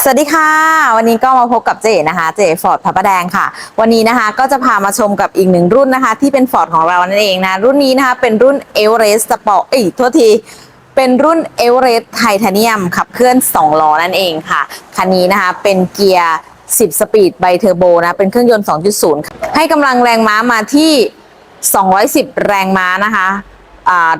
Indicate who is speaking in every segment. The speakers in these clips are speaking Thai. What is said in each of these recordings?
Speaker 1: สวัสดีค่ะ วันนี้ก็มาพบกับเจนะคะเจฟอร์ดพระประแดงค่ะ วันนี้นะคะก็จะพามาชมกับอีกหนึ่งรุ่นนะคะ ที่เป็นฟอร์ดของเรานั่นเองนะรุ่นนี้นะคะเป็นรุ่นเอเวอเรสต์สปอร์ตเอ้ยโทษทีเป็นรุ่นเอเวอเรสต์ไทเทเนียมขับเคลื่อน 2 ล้อนั่นเองค่ะ คันนี้นะคะเป็นเกียร์ 10 สปีดไบเทอร์โบนะเป็นเครื่องยนต์ 2.0 ให้กำลังแรงม้ามาที่ 210 แรงม้านะคะ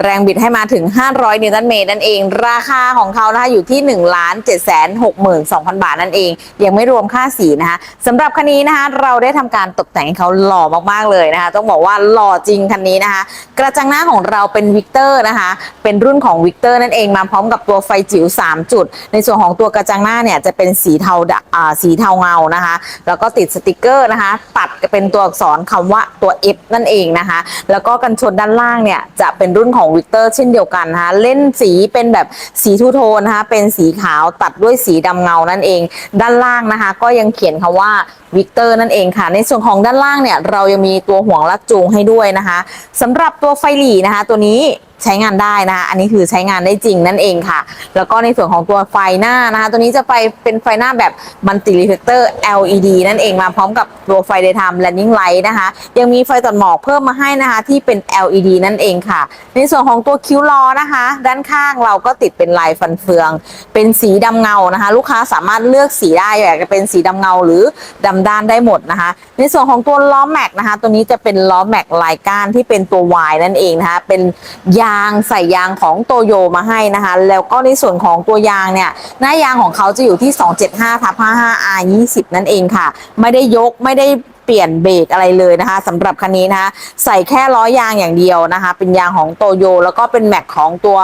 Speaker 1: แรงบิดให้มาถึง 500 นิวตันเมตรนั่นเอง ราคาของเขานะคะอยู่ที่1 7 6 2 0 0 0 บาทนั่นเอง ยังไม่รวมค่าสีนะคะสำหรับคันนี้นะคะเราได้ทำการตกแต่งให้เขาหล่อมากๆเลยนะคะ ต้องบอกว่าหล่อจริงคันนี้นะคะ กระจังหน้าของเราเป็นวิกเตอร์นะคะ เป็นรุ่นของวิกเตอร์นั่นเองมาพร้อมกับตัวไฟจิ๋ว 3 จุด ในส่วนของตัวกระจังหน้าเนี่ยจะเป็นสีเทาดำอ่าสีเทาเงานะคะ แล้วก็ติดสติกเกอร์นะคะ ตัดเป็นตัวอักษรคำว่าตัว F นั่นเองนะคะ แล้วก็กันชนด้านล่างเนี่ยจะเป็นรุ่นของวิกเตอร์เช่นเดียวกันฮะเล่นสีเป็นแบบสีทูโทนนะคะเป็นสีขาวตัดด้วยสีดำเงานั่นเอง ด้านล่างนะคะ ก็ยังเขียนคำว่าวิกเตอร์นั่นเองค่ะ ในส่วนของด้านล่างเนี่ย เรายังมีตัวห่วงลักจูงให้ด้วยนะคะสำหรับตัวไฟหลีนะคะ ตัวนี้ ใช้งานได้นะคะอันนี้คือใช้งานได้จริงนั่นเองค่ะ แล้วก็ในส่วนของตัวไฟหน้านะคะ ตัวนี้จะไปเป็นไฟหน้าแบบมัลติรีเฟกเตอร์ LED นั่นเองมาพร้อมกับตัวไฟ daytime running light นะคะ ยังมีไฟตัดหมอกเพิ่มมาให้นะคะ ที่เป็น LED นั่นเองค่ะ ในส่วนของตัวคิ้วล้อนะคะ ด้านข้างเราก็ติดเป็นลายฟันเฟือง เป็นสีดำเงานะคะ ลูกค้าสามารถเลือกสีได้อยากจะเป็นสีดำเงาหรือดำด้านได้หมดนะคะ ในส่วนของตัวล้อแม็กนะคะ ตัวนี้จะเป็นล้อแม็กลายก้านที่เป็นตัว Y นั่นเองนะคะเป็นยาางใส่ยางของโตโยมาให้นะคะ แล้วก็ในส่วนของตัวยางเนี่ย หน้ายางของเขาจะอยู่ที่ 275ทับ55 R 20นั่นเองค่ะ ไม่ได้ยกไม่ได้เปลี่ยนเบรกอะไรเลยนะคะสำหรับคันนี้นะคะใส่แค่ล้อยางอย่างเดียวนะคะ เป็นยางของโตโยแล้วก็เป็นแม็กของตัว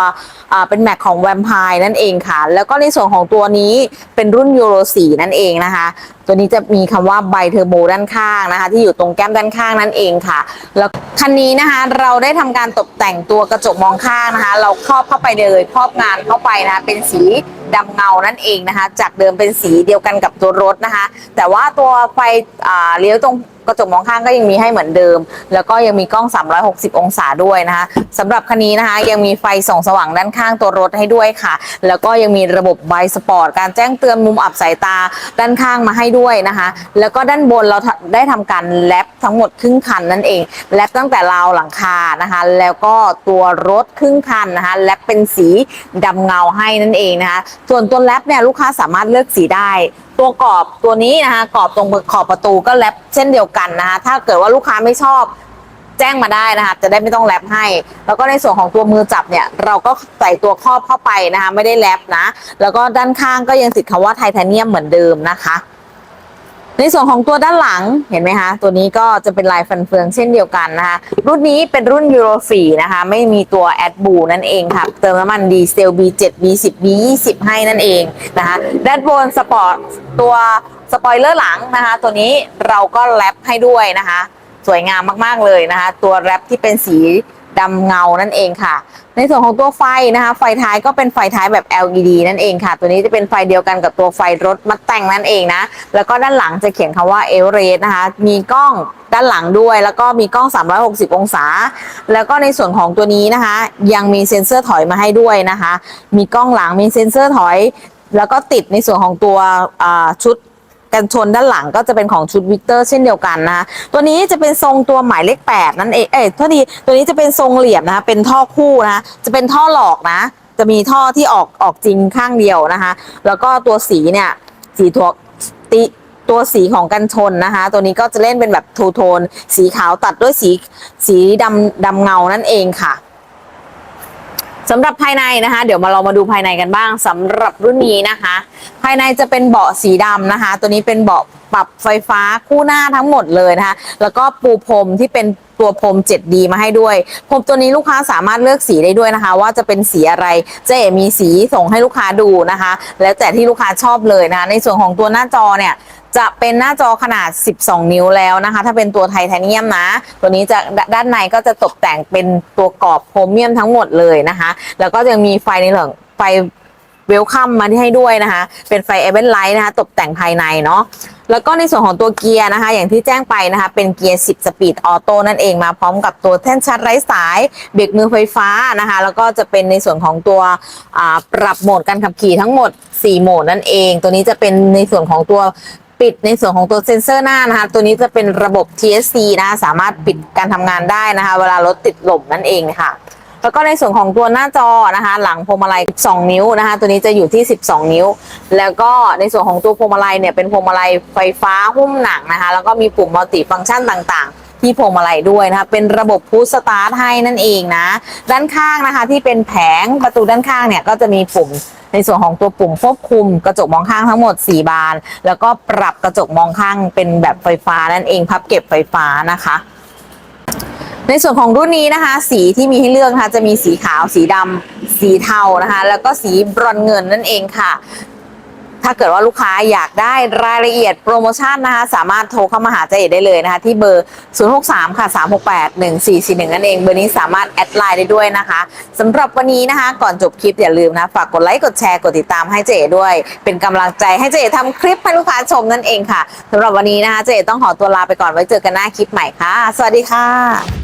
Speaker 1: อ่าเป็นแม็กของแวมไพร์นั่นเองค่ะ แล้วก็ในส่วนของตัวนี้เป็นรุ่นยูโร4นั่นเองนะคะตัวนี้จะมีคำว่าไบเทอร์โบด้านข้างนะคะ ที่อยู่ตรงแก้มด้านข้างนั่นเองค่ะ แล้วคันนี้นะคะเราได้ทำการตกแต่งตัวกระจกมองข้างนะคะ เราครอบเข้าไปเลยครอบงานเข้าไปนะคะเป็นสี ดำเงานั่นเองนะคะ จากเดิมเป็นสีเดียวกันกับตัวรถนะคะ แต่ว่าตัวไฟอ่าเลี้ยวตรง กระจกมองข้างก็ยังมีให้เหมือนเดิม แล้วก็ยังมีกล้อง 360 องศาด้วยนะคะสำหรับคันนี้นะคะ ยังมีไฟส่องสว่างด้านข้างตัวรถให้ด้วยค่ะ แล้วก็ยังมีระบบไบสปอร์ตการแจ้งเตือนมุมอับสายตาด้านข้างมาให้ด้วยนะคะ แล้วก็ด้านบนเราได้ทำการแลปทั้งหมดครึ่งคันนั่นเองแลปตั้งแต่ราวหลังคานะคะ แล้วก็ตัวรถครึ่งคันนะคะแลปเป็นสีดำเงาให้นั่นเองนะคะส่วนตัวแลปเนี่ยลูกค้าสามารถเลือกสีได้ ตัวกรอบตัวนี้นะคะกรอบตรงขอบประตูก็แลปเช่นเดียวกันนะคะถ้าเกิดว่าลูกค้าไม่ชอบแจ้งมาได้นะคะจะได้ไม่ต้องแรปให้ แล้วก็ในส่วนของตัวมือจับเนี่ย เราก็ใส่ตัวครอบเข้าไปนะคะ ไม่ได้แรปนะ แล้วก็ด้านข้างก็ยังติดคำว่าไทเทเนียมเหมือนเดิมนะคะ ในส่วนของตัวด้านหลังเห็นไหมคะ ตัวนี้ก็จะเป็นลายฟันเฟืองเช่นเดียวกันนะคะ รุ่นนี้เป็นรุ่นยูโร4นะคะ ไม่มีตัวแอดบูนั่นเองค่ะ เติมน้ำมันดีเซล B7 B10 B20 ให้นั่นเองนะคะ ด้านบนสปอร์ตตัวสปอยเลอร์หลังนะคะ ตัวนี้เราก็แรปให้ด้วยนะคะ สวยงามมากๆเลยนะคะ ตัวแรปที่เป็นสี ดำเงานั่นเองค่ะ ในส่วนของตัวไฟนะคะ ไฟท้ายก็เป็นไฟท้ายแบบ LED นั่นเองค่ะ ตัวนี้จะเป็นไฟเดียวกันกับตัวไฟรถมัดแต่งนั่นเองนะ แล้วก็ด้านหลังจะเขียนคำว่าเอเวอเรสนะคะ มีกล้องด้านหลังด้วย แล้วก็มีกล้อง 360 องศา แล้วก็ในส่วนของตัวนี้นะคะ ยังมีเซ็นเซอร์ถอยมาให้ด้วยนะคะ มีกล้องหลังมีเซ็นเซอร์ถอย แล้วก็ติดในส่วนของตัวชุด กันชนด้านหลังก็จะเป็นของชุดวิกเตอร์เช่นเดียวกันนะตัวนี้จะเป็นทรงตัวหมายเลขแปดนั่นเองเอ้ยโทษทีตัวนี้จะเป็นทรงเหลี่ยมนะคะเป็นท่อคู่นะจะเป็นท่อหลอกนะ จะมีท่อที่ออกออกจริงข้างเดียวนะคะ แล้วก็ตัวสีเนี่ยสีทวติตัวสีของกันชนนะคะ ตัวนี้ก็จะเล่นเป็นแบบทูโทน สีขาวตัดด้วยสีสีดำดำเงานั่นเองค่ะ สำหรับภายในนะคะ เดี๋ยวมาเรามาดูภายในกันบ้างสำหรับรุ่นนี้นะคะ ภายในจะเป็นเบาะสีดำนะคะ ตัวนี้เป็นเบาะปรับไฟฟ้าคู่หน้าทั้งหมดเลยนะคะ แล้วก็ปูพรมที่เป็นตัวพรม 7D มาให้ด้วย พรมตัวนี้ลูกค้าสามารถเลือกสีได้ด้วยนะคะ ว่าจะเป็นสีอะไร เจ๊มีสีส่งให้ลูกค้าดูนะคะ แล้วแต่ที่ลูกค้าชอบเลยนะคะในส่วนของตัวหน้าจอเนี่ยจะเป็นหน้าจอขนาด 12 นิ้วแล้วนะคะ ถ้าเป็นตัวไทเทเนียมนะ ตัวนี้จะด้านในก็จะตกแต่งเป็นตัวกรอบโครเมียมทั้งหมดเลยนะคะ แล้วก็ยังมีไฟในเรื่องไฟเวลคัมมาที่ให้ด้วยนะคะ เป็นไฟเอเวนไลท์นะคะ ตกแต่งภายในเนาะแล้วก็ในส่วนของตัวเกียร์นะคะ อย่างที่แจ้งไปนะคะ เป็นเกียร์ 10 สปีดออโต้นั่นเองมาพร้อมกับตัวแท่นชาร์จไร้สายเบรกมือไฟฟ้านะคะ แล้วก็จะเป็นในส่วนของตัวปรับโหมดการขับขี่ทั้งหมด 4 โหมดนั่นเอง ตัวนี้จะเป็นในส่วนของตัว ปิดในส่วนของตัวเซ็นเซอร์หน้านะคะ ตัวนี้จะเป็นระบบ TSC นะคะสามารถปิดการทำงานได้นะคะ เวลารถติดลมนั่นเองค่ะ แล้วก็ในส่วนของตัวหน้าจอนะคะ หลังพวงมาลัย 12 นิ้วนะคะ ตัวนี้จะอยู่ที่ 12 นิ้ว แล้วก็ในส่วนของตัวพวงมาลัยเนี่ยเป็นพวงมาลัยไฟฟ้าหุ้มหนังนะคะ แล้วก็มีปุ่มมัลติฟังก์ชันต่างๆ ที่พวงมาลัยด้วยนะคะเป็นระบบพุชสตาร์ทให้นั่นเองนะ ด้านข้างนะคะที่เป็นแผงประตูด้านข้างเนี่ยก็จะมีปุ่มในส่วนของตัวปุ่มควบคุมกระจกมองข้างทั้งหมด 4 บาน แล้วก็ปรับกระจกมองข้างเป็นแบบไฟฟ้านั่นเองพับเก็บไฟฟ้านะคะในส่วนของรุ่นนี้นะคะ สีที่มีให้เลือกนะคะจะมีสีขาวสีดำสีเทานะคะ แล้วก็สีบรอนเงินนั่นเองค่ะ ถ้าเกิดว่าลูกค้าอยากได้รายละเอียดโปรโมชั่นนะคะสามารถโทรเข้ามาหาเจเอกได้เลยนะคะ ที่เบอร์ 063 ค่ะ 368 1441 นั่นเอง เบอร์นี้สามารถแอดไลน์ได้ด้วยนะคะสำหรับวันนี้นะคะ ก่อนจบคลิปอย่าลืมนะ ฝากกดไลค์กดแชร์กดติดตามให้เจเอกด้วย เป็นกำลังใจให้เจเอกทำคลิปให้ลูกค้าชมนั่นเองค่ะสำหรับวันนี้นะคะเจเอกต้องขอตัวลาไปก่อนไว้เจอกันหน้าคลิปใหม่ค่ะ สวัสดีค่ะ